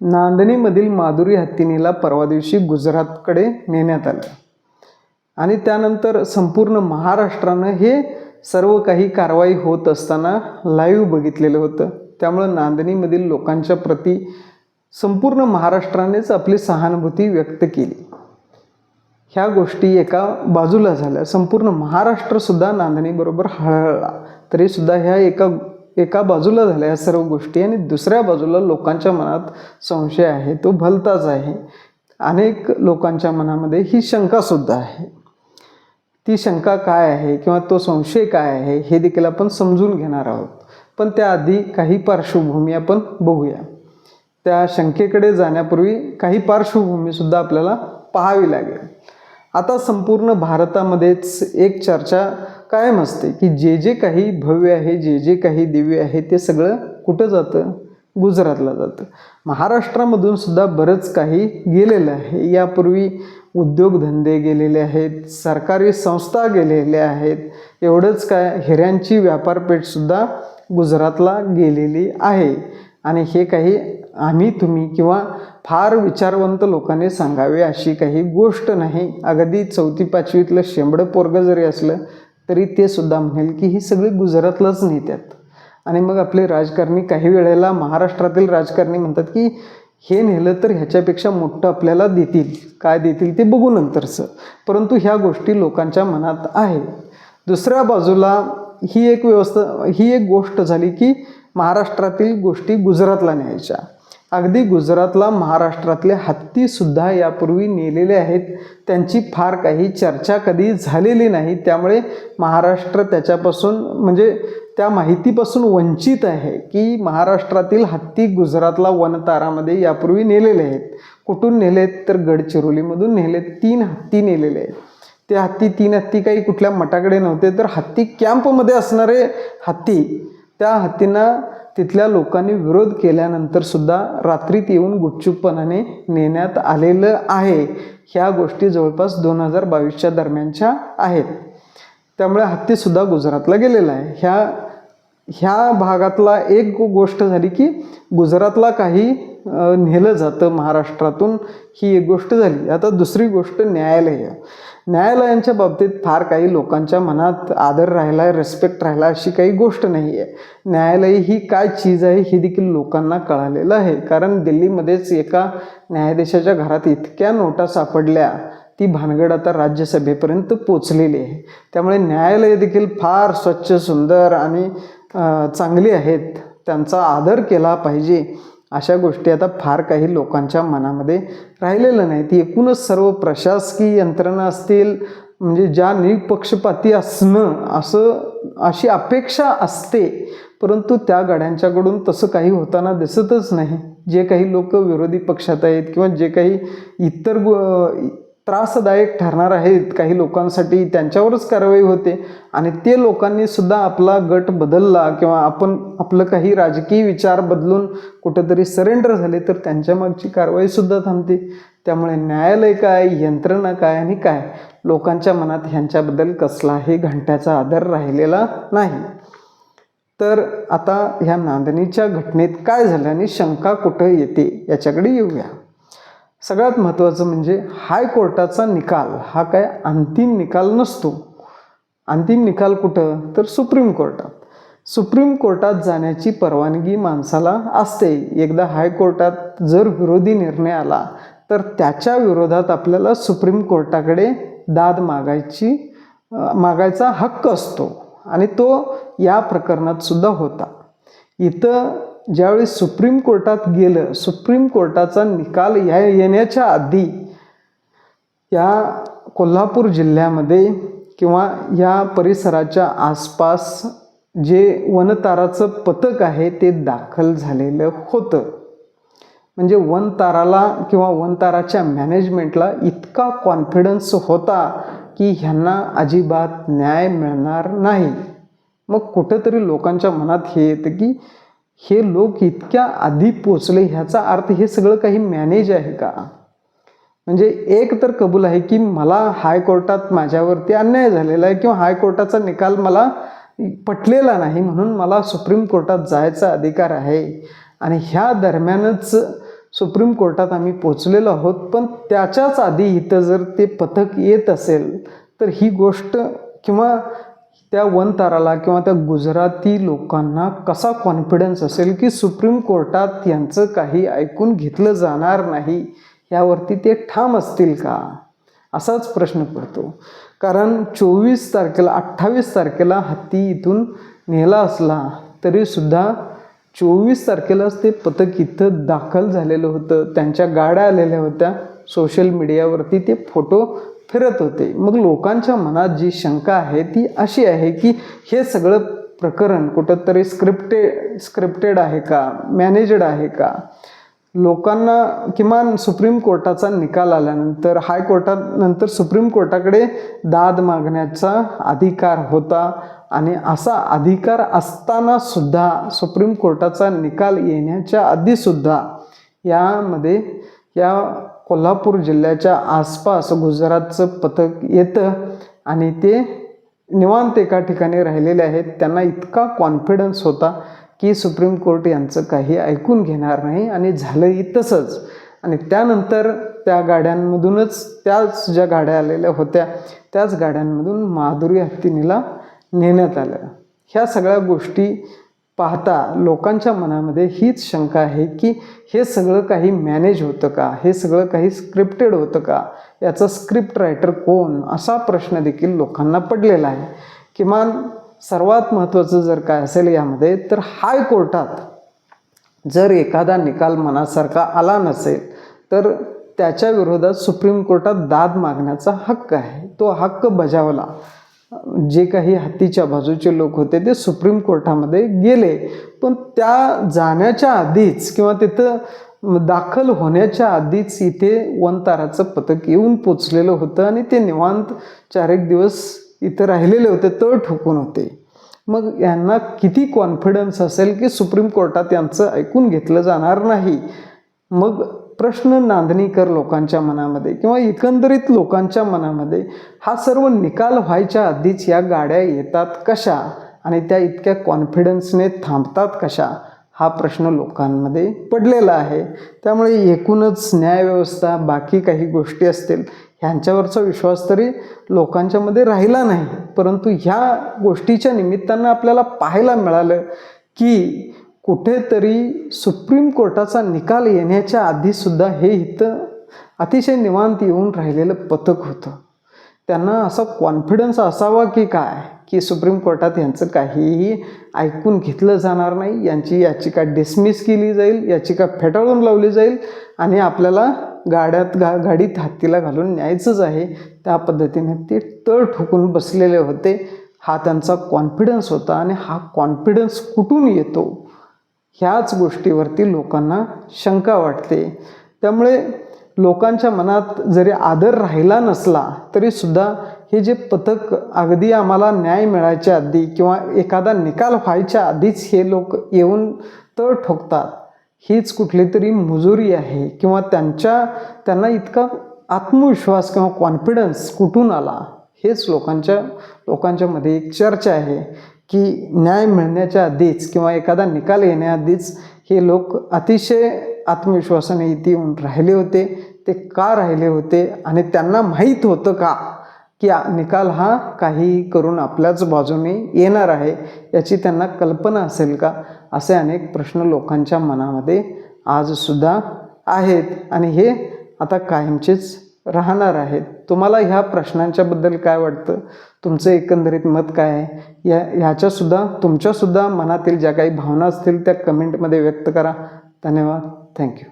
नांदणीमधील माधुरी हत्तीनीला परवा दिवशी गुजरातकडे नेण्यात आलं. आणि त्यानंतर संपूर्ण महाराष्ट्रानं हे सर्व काही कारवाई होत असताना लाईव्ह बघितलेलं होतं. त्यामुळं नांदणीमधील लोकांच्या प्रती संपूर्ण महाराष्ट्रानेच आपली सहानुभूती व्यक्त केली. ह्या गोष्टी एका बाजूला झाल्या. संपूर्ण महाराष्ट्रसुद्धा नांदणीबरोबर हळहळला. तरीसुद्धा ह्या एका एका बाजूला झाल्या या सर्व गोष्टी आणि दुसऱ्या बाजूला लोकांच्या मनात संशय आहे तो भलताच आहे. अनेक लोकांच्या मनामध्ये ही शंकासुद्धा आहे. ती शंका काय आहे किंवा तो संशय काय आहे हे देखील आपण समजून घेणार आहोत. पण त्याआधी काही पार्श्वभूमी आपण बघूया. त्या शंकेकडे जाण्यापूर्वी काही पार्श्वभूमीसुद्धा आपल्याला पाहावी लागेल. आता संपूर्ण भारतामध्येच एक चर्चा कायम असते की जे जे काही भव्य आहे जे जे काही दिव्य आहे ते सगळं कुठं जातं? गुजरातला जातं. महाराष्ट्रामधून सुद्धा बरंच काही गेलेलं आहे. यापूर्वी उद्योगधंदे गेलेले आहेत सरकारी संस्था गेलेल्या आहेत. एवढंच काय हिऱ्यांची व्यापारपेठसुद्धा गुजरातला गेलेली आहे. आणि हे काही आम्ही तुम्ही किंवा फार विचारवंत लोकांनी सांगावे अशी काही गोष्ट नाही. अगदी चौथी पाचवीतलं शेंबडं पोरगं जरी असलं तरी ते सुद्धा म्हणेल की ही सगळी गुजरातलाच नेत्यात आणि मग आपले राजकारणी काही वेळेला महाराष्ट्रातील राजकारणी म्हणतात की हे नेलं तर ह्याच्यापेक्षा मोठं आपल्याला देतील. काय देतील ते बघू नंतरचं. परंतु ह्या गोष्टी लोकांच्या मनात आहे. दुसऱ्या बाजूला ही एक व्यवस्था ही एक गोष्ट झाली की महाराष्ट्रातील गोष्टी गुजरातला न्यायच्या. अगदी गुजरातला महाराष्ट्रातले हत्तीसुद्धा यापूर्वी नेलेले आहेत. त्यांची फार काही चर्चा कधी झालेली नाही. त्यामुळे महाराष्ट्र त्याच्यापासून म्हणजे त्या माहितीपासून वंचित आहे की महाराष्ट्रातील हत्ती गुजरातला वनतारामध्ये यापूर्वी नेलेले आहेत. कुठून नेलेत तर गडचिरोलीमधून नेलेत तीन हत्ती नेलेले आहेत. ते हत्ती तीन हत्ती काही कुठल्या मठाकडे नव्हते. तर हत्ती कॅम्पमध्ये असणारे हत्ती त्या हत्तींना तिथल्या लोकांनी विरोध केल्यानंतर सुद्धा रात्रीत येऊन गुपचूपपणाने नेण्यात आलेलं आहे. ह्या गोष्टी जवळपास दोन हजार बावीसच्या दरम्यानच्या आहेत. त्यामुळे हत्तीसुद्धा गुजरातला गेलेला आहे. ह्या ह्या भागातला एक गोष्ट झाली की गुजरातला काही नेलं जातं महाराष्ट्रातून. ही एक गोष्ट झाली. आता दुसरी गोष्ट न्यायालय न्यायालयांच्या बाबतीत फार काही लोकांच्या मनात आदर राहिला रिस्पेक्ट राहिला अशी काही गोष्ट नाही आहे न्यायालय ही काय चीज आहे हे देखील लोकांना कळालेलं आहे. कारण दिल्लीमध्येच एका न्यायाधीशाच्या घरात इतक्या नोटा सापडल्या ती भानगड आता राज्यसभेपर्यंत पोचलेली आहे. त्यामुळे न्यायालय देखील फार स्वच्छ सुंदर आणि चांगली आहेत. त्यांचा आदर केला पाहिजे. अशा गोष्टी आता फार काही लोकांच्या मनामध्ये राहिलेलं नाही ती एकूणच सर्व प्रशासकीय यंत्रणा असतील म्हणजे ज्या निपक्षपाती असणं असं अशी अपेक्षा असते परंतु त्या गाड्यांच्याकडून तसं काही होताना दिसतच नाही. जे काही लोक विरोधी पक्षात आहेत किंवा जे काही इतर गो- त्रासदायक ठरणार आहेत काही लोकांसाठी त्यांच्यावरच कारवाई होते. आणि ते लोकांनी सुद्धा आपला गट बदलला किंवा आपण आपलं काही राजकीय विचार बदलून कुठंतरी सरेंडर झाले तर त्यांच्यामागची कारवाईसुद्धा कारवाई सुद्धा थांबते. त्यामुळे न्यायालय काय यंत्रणा काय आणि काय? लोकांच्या मनात ह्यांच्याबद्दल कसलाही घंट्याचा आदर राहिलेला नाही. तर आता ह्या नांदणीच्या घटनेत काय झालं आणि शंका कुठं येते याच्याकडे येऊया. सगळ्यात महत्त्वाचं म्हणजे हायकोर्टाचा निकाल. हा काय अंतिम निकाल नसतो. अंतिम निकाल कुठं? तर सुप्रीम कोर्टात. सुप्रीम कोर्टात जाण्याची परवानगी माणसाला असते. एकदा हायकोर्टात जर विरोधी निर्णय आला तर त्याच्या विरोधात आपल्याला सुप्रीम कोर्टाकडे दाद मागायची मागायचा हक्क असतो आणि तो या प्रकरणात सुद्धा होता. इथं ज्यावेळी सुप्रीम कोर्टात गेलं सुप्रीम कोर्टाचा निकाल या येण्याच्या आधी या कोल्हापूर जिल्ह्यामध्ये किंवा या परिसराच्या आसपास जे वनताराचं पथक आहे ते दाखल झालेलं होतं. म्हणजे वनताराला किंवा वनताराच्या मॅनेजमेंटला इतका कॉन्फिडन्स होता की ह्यांना अजिबात न्याय मिळणार नाही. मग कुठंतरी लोकांच्या मनात हे येतं की हे लोक इतक्या आधी पोचले ह्याचा अर्थ हे सगळं काही मॅनेज आहे का? म्हणजे एक तर कबूल आहे की मला हायकोर्टात माझ्यावरती अन्याय झालेला आहे किंवा हायकोर्टाचा निकाल मला पटलेला नाही म्हणून मला सुप्रीम कोर्टात जायचा अधिकार आहे. आणि ह्या दरम्यानच सुप्रीम कोर्टात आम्ही पोचलेलो आहोत पण त्याच्याच आधी इथं जर ते पथक येत असेल तर ही गोष्ट किंवा त्या वन ताराला किंवा त्या गुजराती लोकांना कसा कॉन्फिडन्स असेल की सुप्रीम कोर्टात यांचं काही ऐकून घेतलं जाणार नाही यावरती ते ठाम असतील का? असाच प्रश्न पडतो. कारण चोवीस तारखेला अठ्ठावीस तारखेला हत्ती इथून नेला असला तरीसुद्धा चोवीस तारखेलाच ते पथक इथं दाखल झालेलं होतं. त्यांच्या गाड्या आलेल्या होत्या. सोशल मीडियावरती ते फोटो फिरत होते. मग लोकांच्या मनात जी शंका आहे ती अशी आहे की हे सगळं प्रकरण कुठंतरी स्क्रिप्टेड स्क्रिप्टेड आहे का? मॅनेजड आहे का? लोकांना किमान सुप्रीम कोर्टाचा निकाल आल्यानंतर हायकोर्टानंतर सुप्रीम कोर्टाकडे दाद मागण्याचा अधिकार होता आणि असा अधिकार असताना सुद्धा सुप्रीम कोर्टाचा निकाल येण्याच्या आधीसुद्धा यामध्ये या कोल्हापूर जिल्ह्याच्या आसपास गुजरातचं पथक येतं आणि ते निवांत एका ठिकाणी राहिलेले आहेत. त्यांना इतका कॉन्फिडन्स होता की सुप्रीम कोर्ट यांचं काही ऐकून घेणार नाही आणि झालंही तसंच. आणि त्यानंतर त्या गाड्यांमधूनच त्याच ज्या गाड्या आलेल्या होत्या त्याच गाड्यांमधून माधुरी हत्तीनीला नेण्यात आलं. ह्या सगळ्या गोष्टी पाहता लोकांच्या मनामध्ये हीच शंका आहे की हे सगळं काही मॅनेज होतं का? हे सगळं काही स्क्रिप्टेड होतं का? याचा स्क्रिप्ट रायटर कोण? असा प्रश्न देखील लोकांना पडलेला आहे. किमान सर्वात महत्त्वाचं जर काय असेल यामध्ये तर हायकोर्टात जर एखादा निकाल मनासारखा आला नसेल तर त्याच्या विरोधात सुप्रीम कोर्टात दाद मागण्याचा हक्क आहे. तो हक्क बजावला. जे काही हत्तीच्या बाजूचे लोक होते ते सुप्रीम कोर्टामध्ये गेले. पण त्या जाण्याच्या आधीच किंवा तिथं दाखल होण्याच्या आधीच इथे वनताराचं पथक येऊन पोचलेलं होतं आणि ते निवांत चार एक दिवस इथं राहिलेले होते तळ ठोकून होते. मग यांना किती कॉन्फिडन्स असेल की सुप्रीम कोर्टात यांचं ऐकून घेतलं जाणार नाही? मग प्रश्न नांदणीकर लोकांच्या मनामध्ये किंवा एकंदरीत लोकांच्या मनामध्ये हा सर्व निकाल व्हायच्या आधीच या गाड्या येतात कशा आणि त्या इतक्या कॉन्फिडन्सने थांबतात कशा हा प्रश्न लोकांमध्ये पडलेला आहे. त्यामुळे एकूणच न्यायव्यवस्था बाकी काही गोष्टी असतील ह्यांच्यावरचा विश्वास तरी लोकांच्यामध्ये राहिला नाही. परंतु ह्या गोष्टीच्या निमित्तानं आपल्याला पाहायला मिळालं की कुठेतरी सुप्रीम कोर्टाचा निकाल येण्याच्या आधीसुद्धा हे इथं अतिशय निवांत येऊन राहिलेलं पथक होतं. त्यांना असा कॉन्फिडन्स असावा की काय? की सुप्रीम कोर्टात यांचं काहीही ऐकून घेतलं जाणार नाही. यांची याचिका डिसमिस केली जाईल याचिका फेटाळून लावली जाईल आणि आपल्याला गाड्यात गा गाडीत हत्तीला घालून न्यायचंच आहे. त्या पद्धतीने ते तळ ठोकून बसलेले होते. हा त्यांचा कॉन्फिडन्स होता आणि हा कॉन्फिडन्स कुठून येतो? ह्याच गोष्टीवरती लोकांना शंका वाटते. त्यामुळे लोकांच्या मनात जरी आदर राहिला नसला तरीसुद्धा हे जे पथक अगदी आम्हाला न्याय मिळायच्या आधी किंवा एखादा निकाल व्हायच्या आधीच हे लोक येऊन तळ ठोकतात. हीच कुठली तरी मुजुरी आहे किंवा त्यांच्या त्यांना इतका आत्मविश्वास किंवा कॉन्फिडन्स कुठून आला हेच लोकांच्या लोकांच्यामध्ये एक चर्चा आहे. की न्याय मिळण्याच्या आधीच किंवा एखादा निकाल येण्याआधीच हे लोक अतिशय आत्मविश्वासाने इथे येऊन राहिले होते. ते का राहिले होते आणि त्यांना माहीत होतं का की निकाल हा काही करून आपल्याच बाजूने येणार आहे याची त्यांना कल्पना असेल का? असे अनेक प्रश्न लोकांच्या मनामध्ये आजसुद्धा आहेत. आणि हे आता कायमचेच राहणार आहेत. तुम्हाला ह्या प्रश्नांच्याबद्दल काय वाटतं? तुमचं एकंदरीत मत काय आहे? या ह्याच्यासुद्धा तुमच्यासुद्धा मनातील ज्या काही भावना असतील त्या कमेंटमध्ये व्यक्त करा. धन्यवाद. थँक्यू.